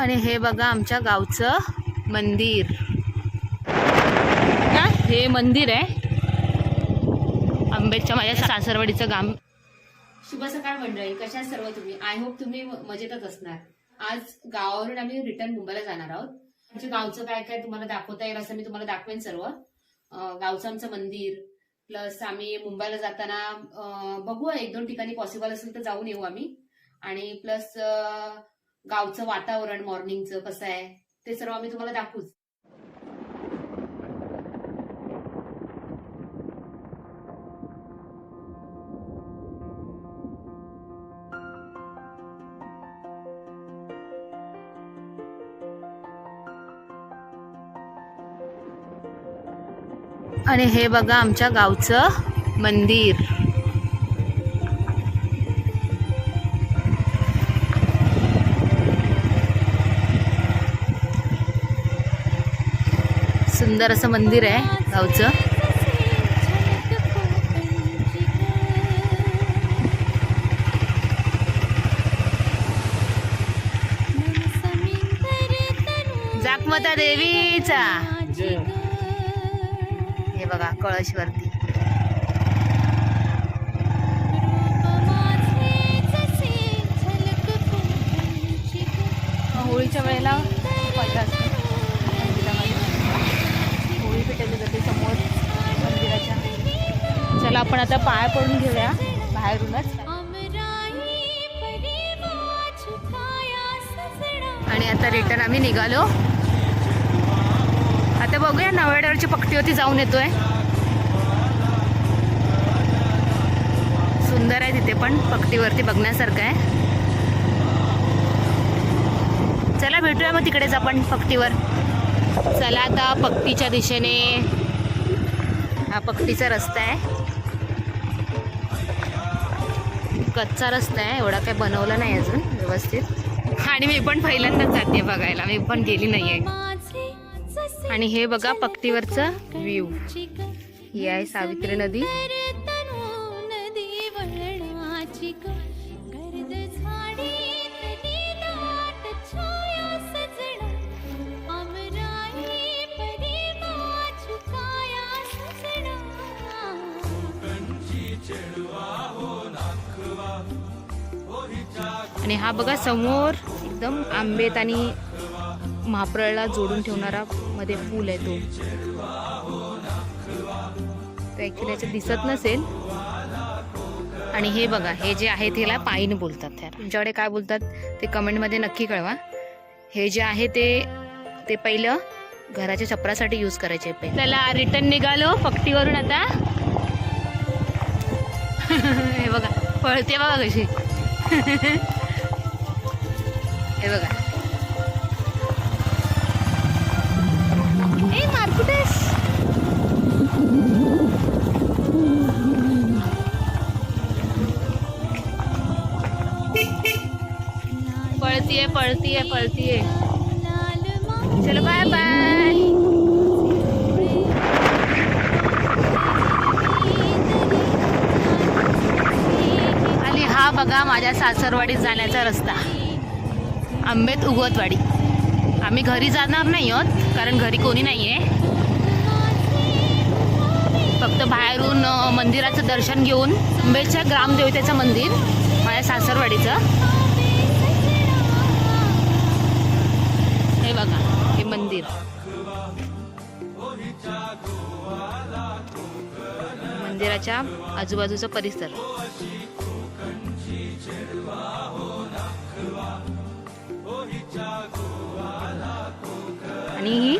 आणि हे बघा आमच्या गावचं मंदिर. हे मंदिर आहे. आंबेडच्या माझ्या सासरवाडीचं गाव शुभ सकाळ मंडळी कशा सर्व तुम्ही? आय होप तुम्ही मजेतच असणार. आज गावावरून आम्ही रिटर्न मुंबईला जाणार आहोत. म्हणजे गावचं काय काय तुम्हाला दाखवता येईल असं मी तुम्हाला दाखवेन सर्व. गावचं आमचं मंदिर प्लस आम्ही मुंबईला जाताना बघू एक दोन ठिकाणी पॉसिबल असेल तर जाऊन येऊ आम्ही. आणि प्लस गावचं वातावरण मॉर्निंगचं कसं आहे ते सर्व आम्ही तुम्हाला दाखवूच आणि हे बघा आमच्या गावचं मंदिर. सुंदर असं मंदिर आहे गावचं. जाकमता देवीचा. हे बघा कळशवरती होळीच्या वेळेला होळी समोर मंदिराच्या चला आपण आता पाय पडून घेऊया बाहेरूनच. आणि आता रिटर्न आम्ही निघालो. आता बघूया नवेड्यावरची पक्टीवरती जाऊन येतोय. सुंदर आहे तिथे पण पक्टीवरती बघण्यासारखं आहे. चला भेटूया मग तिकडेच आपण पक्टीवर चला आता पक्तीच्या दिशेने. हा पक्तीचा रस्ता आहे. कच्चा रस्ता आहे एवढा काही बनवला नाही अजून व्यवस्थित. आणि मी पण पहिल्यांदाच जाते बघायला मी पण गेली नाहीये. आणि हे बघा पक्तीवरचं व्ह्यू ही आहे सावित्री नदी. आणि हा बघा समोर एकदम आंबेत आणि महाप्रळला जोडून ठेवणारा मध्ये पूल आहे तो. तो ऍक्च्युली याच्यात दिसत नसेल. आणि हे बघा हे जे आहे त्याला पाईन बोलतात त्या तुमच्याकडे काय बोलतात ते कमेंटमध्ये नक्की कळवा. हे जे आहे ते ते पहिलं घराच्या छपरासाठी यूज करायचे पहिले. त्याला रिटर्न निघालो फक्तीवरून आता. हे बघा पळते बघा कशी. हे बघा. ए मारकुटेस. पळतीये पळतीये पळतीये. चलो बाय बाय आणि हा बघा माझ्या सासरवाडीत जाण्याचा रस्ता. आंबेत उगवतवाडी. आम्ही घरी जाणार नाही आहोत कारण घरी कोणी नाही आहे. फक्त बाहेरून मंदिराचं दर्शन घेऊन आंबेच्या ग्रामदेवतेचं मंदिर माझ्या सासरवाडीचं. हे बघा हे मंदिर. मंदिराच्या आजूबाजूचा परिसर. आणि ही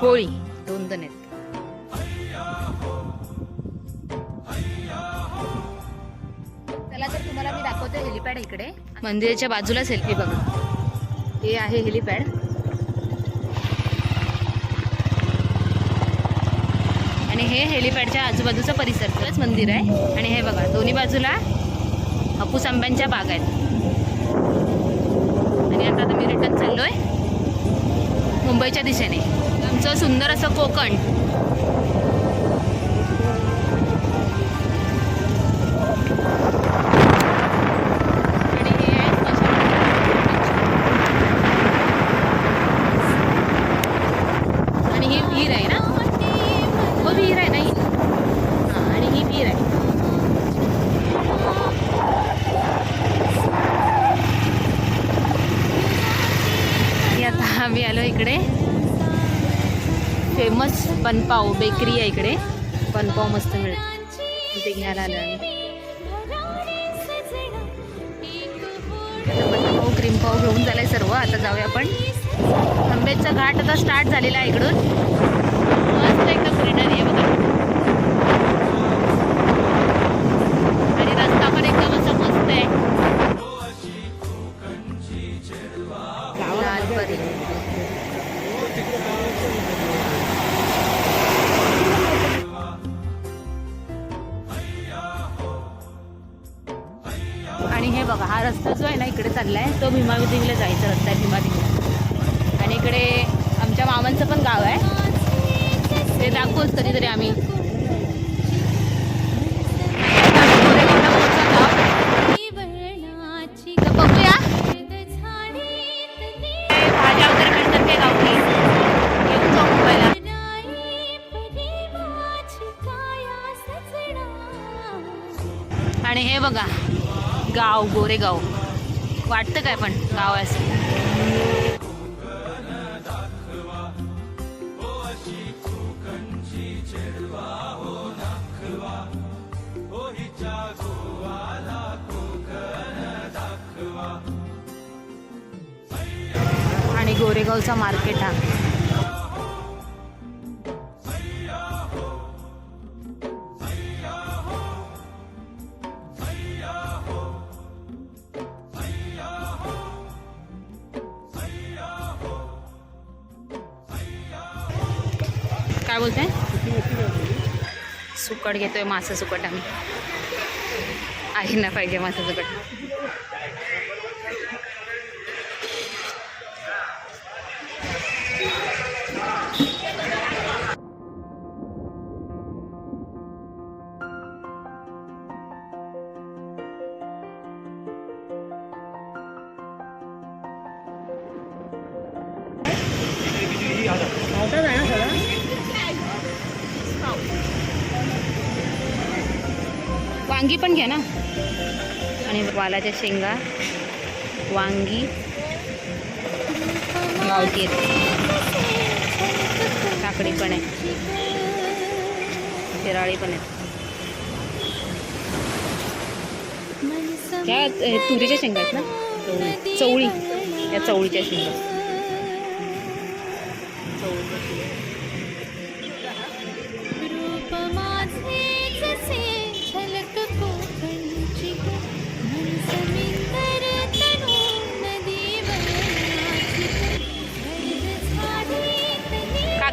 होळी दोन जण आहेत. चला तर तुम्हाला मी दाखवते हेलिपॅड इकडे. मंदिराच्या बाजूलाच सेल्फी बघा. हे आहे हेलिपॅड. आणि हे हेलिपॅडच्या आजूबाजूचा परिसर. मंदिर आहे. आणि हे बघा दोन्ही बाजूला हापूस आंब्यांच्या बाग आहेत. आणि आता आता मी रिटर्न आहे मुंबईच्या दिशेने. आमचं सुंदर असं कोकण. आम्ही आलो इकडे. फेमस बनपाव बेकरी आहे इकडे. पनपाव मस्त मिळते. तिथे घ्यायला आलो आम्ही. पनपाव बनपाव घेऊन झालाय सर्व. आता जाऊया आपण. आंब्याचा घाट आता स्टार्ट झालेला आहे इकडून. मस्त एकदम ग्रीनरी आहे बघा. जाऊ मुंबईला. आणि हे बघा गाव गोरेगाव. वाटतं काय पण गाव आहे असं. गोरेगावचा मार्केट हा. काय बोलते सुकट घेतोय मासा सुकट आम्ही. आहे ना पाहिजे मासा सुकट. वांगी पण घ्या ना. आणि वालाच्या शेंगा वांगी गावती काकडी पण आहे. शिराळी पण आहेत त्या तुरीच्या शेंगा आहेत ना? चवळी. या चवळीच्या शेंगा.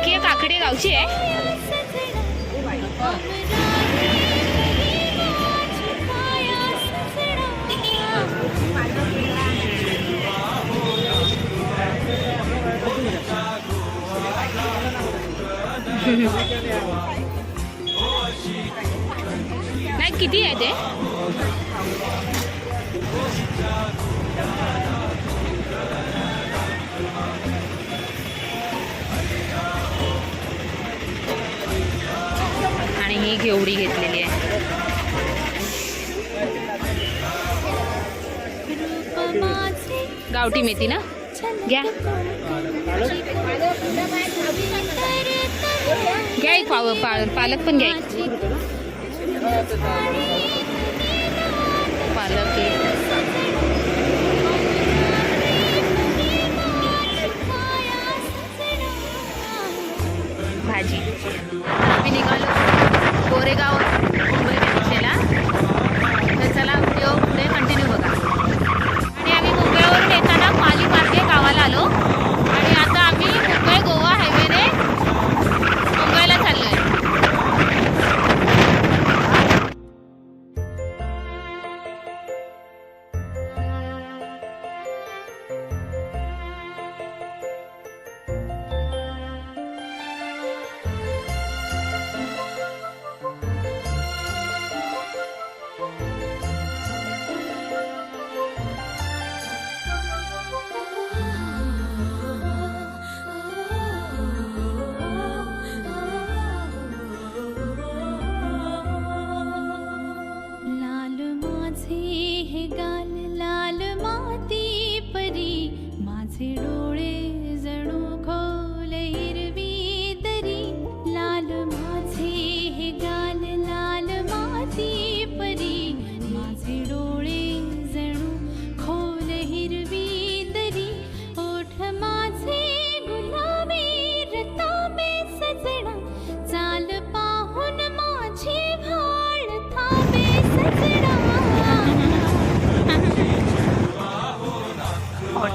काकी काकडे गावची आहे. नाही किती आहे ते? ही घेवडी घेतलेली आहे. मेथी ना? घ्या. एक पालक पण घ्या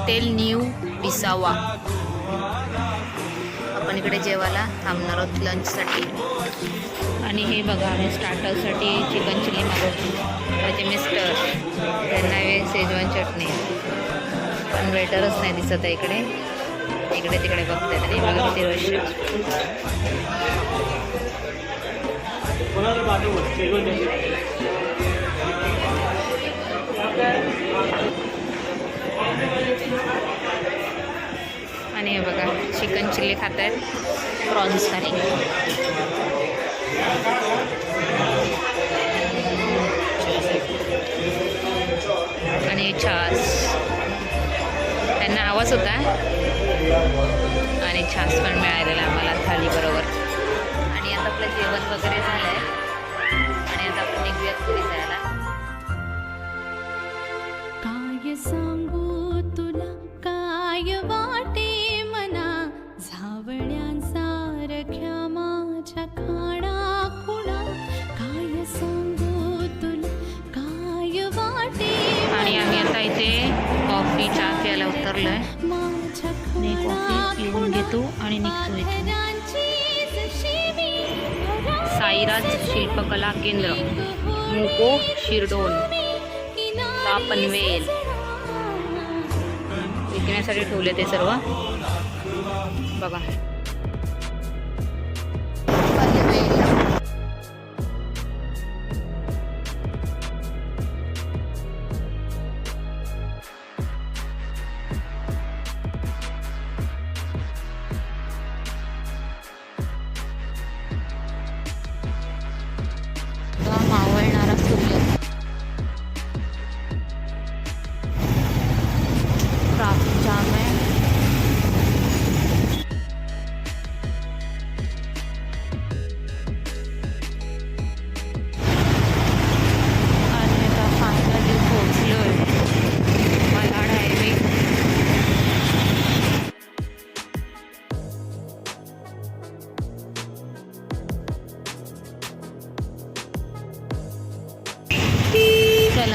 हॉटेल न्यू विसावा आपण इकडे जेवायला थांबणार आहोत लंचसाठी आणि हे बघा आम्ही स्टार्टरसाठी चिकन चिली मागवली त्याचे मिस्टर त्यांना हवे शेजवान चटणी पण वेटरच नाही दिसत आहे इकडे. इकडे तिकडे बघताय आणि बघा किती रश आणि हे बघा चिकन चिल्ली खात आहेत प्रॉन्स करी आणि छास. त्यांना आवाज होता. आणि छास पण मिळालेला आम्हाला थाली बरोबर आणि आता आपलं जेवण वगैरे झालं आहे आणि आता आपण निघूयात पुरी जायला. काय वाटे मना झावळ्यांसारख्या माझ्या खाणा खुणा काय सांगू तुला? काय वाटे आणि आम्ही आता इथे कॉफी चहा प्यायला उतरलोय. माझ्या कॉफी पिऊन घेतो आणि निघतो साईराज शिल्पकला केंद्र मुको शिरडोन पनवेल विकण्यासाठी ठेवले ते सर्व. बघा. मावळ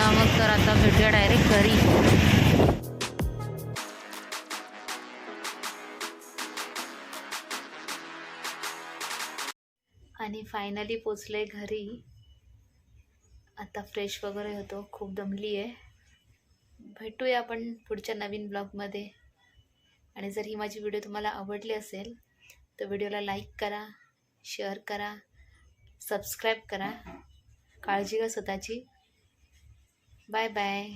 मग तर आता भेटूया डायरेक्ट घरी. आणि फायनली पोचले घरी. आता फ्रेश वगैरे होतो खूप दमली आहे भेटूया आपण पुढच्या नवीन ब्लॉगमध्ये आणि जर ही माझी व्हिडिओ तुम्हाला आवडली असेल तर व्हिडिओला लाईक करा शेअर करा सबस्क्राईब करा. काळजी घ्या स्वतःची. Bye bye